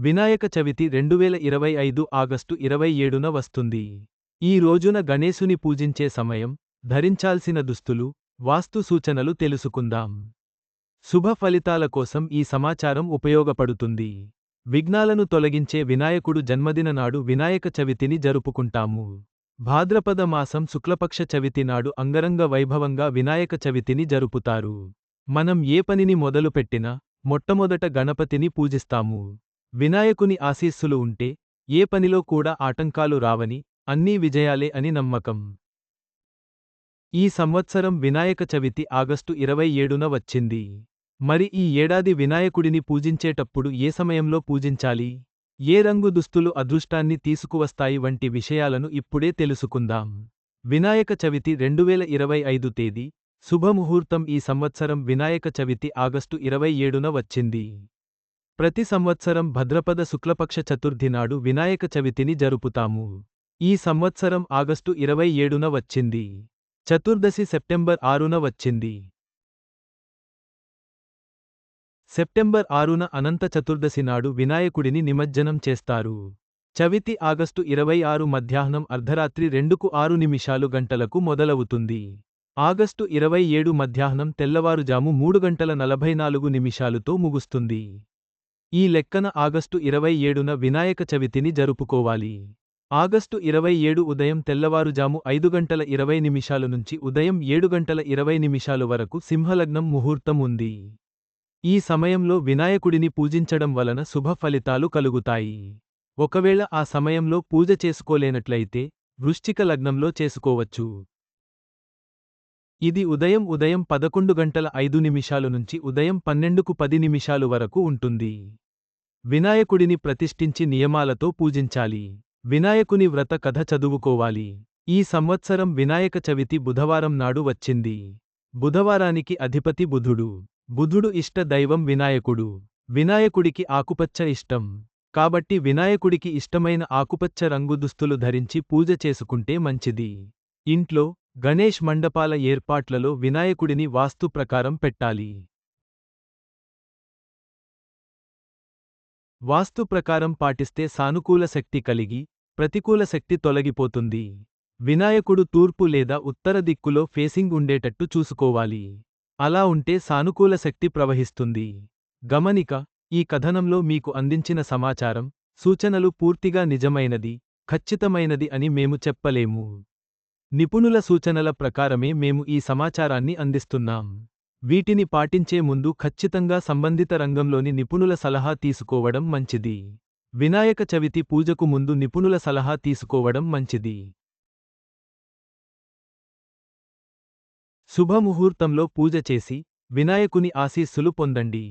వినాయక చవితి రెండువేల ఇరవై ఐదు ఆగస్టు ఇరవై ఏడున వస్తుంది. ఈ రోజున గణేశుని పూజించే సమయం, ధరించాల్సిన దుస్తులు, వాస్తు సూచనలు తెలుసుకుందాం. శుభ ఫలితాల కోసం ఈ సమాచారం ఉపయోగపడుతుంది. విఘ్నాలను తొలగించే వినాయకుడు జన్మదిన నాడు వినాయక చవితిని జరుపుకుంటాము. భాద్రపద మాసం శుక్లపక్ష చవితి నాడు అంగరంగ వైభవంగా వినాయక చవితిని జరుపుతారు. మనం ఏ పనిని మొదలుపెట్టినా, మొట్టమొదట గణపతిని పూజిస్తాము. వినాయకుని ఆశీస్సులు ఉంటే, ఏ పనిలో కూడా ఆటంకాలు రావని, అన్నీ విజయాలే అని నమ్మకం. ఈ సంవత్సరం వినాయక చవితి ఆగస్టు ఇరవై ఏడున వచ్చింది. మరి ఈ ఏడాది వినాయకుడిని పూజించేటప్పుడు ఏ సమయంలో పూజించాలి? ఏ రంగు దుస్తులు అదృష్టాన్ని తీసుకువస్తాయి వంటి విషయాలను ఇప్పుడే తెలుసుకుందాం. వినాయక చవితి రెండువేల ఇరవై ఐదు తేదీ, శుభముహూర్తం ఈ సంవత్సరం వినాయక చవితి ఆగస్టు ఇరవై ఏడున వచ్చింది. ప్రతి సంవత్సరం భద్రపద శుక్లపక్ష చతుర్థి నాడు వినాయక చవితిని జరుపుతాము. ఈ సంవత్సరం ఆగస్టు ఇరవై ఏడున వచ్చింది. చతుర్దశి సెప్టెంబర్ ఆరున వచ్చింది. సెప్టెంబర్ ఆరున అనంత చతుర్దశి నాడు వినాయకుడిని నిమజ్జనం చేస్తారు. చవితి ఆగస్టు ఇరవై ఆరు మధ్యాహ్నం అర్ధరాత్రి రెండుకు ఆరు నిమిషాలు గంటలకు మొదలవుతుంది. ఆగస్టు ఇరవై ఏడు మధ్యాహ్నం తెల్లవారుజాము మూడు గంటల నలభై నాలుగు నిమిషాలుతో ముగుస్తుంది. ఈ లెక్కన ఆగస్టు ఇరవై ఏడున వినాయక చవితిని జరుపుకోవాలి. ఆగస్టు ఇరవై ఏడు ఉదయం తెల్లవారుజాము ఐదు గంటల ఇరవై నిమిషాలు నుంచి ఉదయం ఏడు గంటల ఇరవై నిమిషాలు వరకు సింహలగ్నం ముహూర్తం ఉంది. ఈ సమయంలో వినాయకుడిని పూజించడం వలన శుభ ఫలితాలు కలుగుతాయి. ఒకవేళ ఆ సమయంలో పూజ చేసుకోలేనట్లయితే, వృశ్చిక లగ్నంలో చేసుకోవచ్చు. ఇది ఉదయం ఉదయం పదకొండు గంటల ఐదు నిమిషాలు నుంచి ఉదయం పన్నెండుకు పది నిమిషాలు వరకు ఉంటుంది. వినాయకుడిని ప్రతిష్ఠించి నియమాలతో పూజించాలి. వినాయకుని వ్రత కథ చదువుకోవాలి. ఈ సంవత్సరం వినాయక చవితి బుధవారం నాడు వచ్చింది. బుధవారానికి అధిపతి బుధుడు. బుధుడు ఇష్ట దైవం వినాయకుడు. వినాయకుడికి ఆకుపచ్చ ఇష్టం. కాబట్టి వినాయకుడికి ఇష్టమైన ఆకుపచ్చ రంగు దుస్తులు ధరించి పూజ చేసుకుంటే మంచిది. ఇంట్లో, గణేష్ మండపాల ఏర్పాట్లలో వినాయకుడిని వాస్తు ప్రకారం పెట్టాలి. వాస్తు ప్రకారం పాటిస్తే సానుకూల శక్తి కలిగి, ప్రతికూల శక్తి తొలగిపోతుంది. వినాయకుడు తూర్పు లేదా ఉత్తర దిక్కులో ఫేసింగ్ ఉండేటట్టు చూసుకోవాలి. అలా ఉంటే సానుకూల శక్తి ప్రవహిస్తుంది. గమనిక, ఈ కథనంలో మీకు అందించిన సమాచారం, సూచనలు పూర్తిగా నిజమైనది, ఖచ్చితమైనది అని మేము చెప్పలేము. నిపుణుల సూచనల ప్రకారమే మేము ఈ సమాచారాన్ని అందిస్తున్నాం. వీటిని పాటించే ముందు ఖచ్చితంగా సంబంధిత రంగంలోని నిపుణుల సలహా తీసుకోవడం మంచిది. వినాయక చవితి పూజకు ముందు నిపుణుల సలహా తీసుకోవడం మంచిది. శుభముహూర్తంలో పూజ చేసి, వినాయకుని ఆశీస్సులు పొందండి.